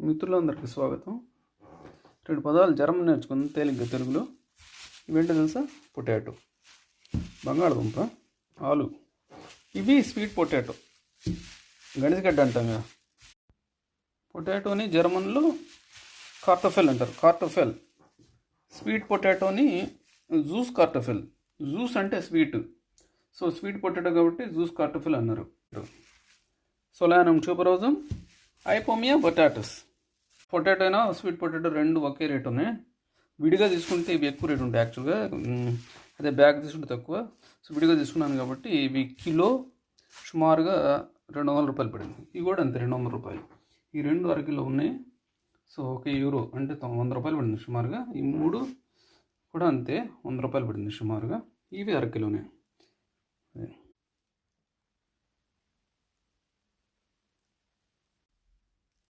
మిత్రులందరికీ స్వాగతం. రెండు పదాలు జర్మన్ నేర్చుకుందాం తేలిగ్గా తెలుగులో. ఇవేంటో తెలుసా? పొటాటో. బంగాళదుంప ఆలు. ఇవి స్వీట్ పొటాటో. గణితగడ్డ అంటాం కదా. పొటాటోని జర్మన్లో కార్టోఫెల్ అంటారు. కార్టోఫెల్. స్వీట్ పొటాటోని జూస్ కార్టోఫెల్. జూస్ అంటే స్వీట్. సో స్వీట్ పొటాటో కాబట్టి జూస్ కార్టోఫెల్ అన్నారు. Solanum tuberosum Ipomoea potatoes. Potato అయినా స్వీట్ పొటాటో రెండు ఒకే రేట్ ఉన్నాయి. విడిగా తీసుకుంటే ఇవి ఎక్కువ రేట్ ఉంటాయి యాక్చువల్గా అదే బ్యాగ్ తీసుకుంటే తక్కువ. సో విడిగా తీసుకున్నాను కాబట్టి ఇవి కిలో సుమారుగా రెండు వందల రూపాయలు పడింది. ఇవి కూడా అంతే రెండు వందల రూపాయలు. ఈ రెండు అరకిలో ఉన్నాయి. సో ఒక యూరో అంటే వంద రూపాయలు పడింది సుమారుగా. ఈ మూడు కూడా అంతే వంద రూపాయలు పడింది సుమారుగా. ఇవి అరకిలోనే అదే.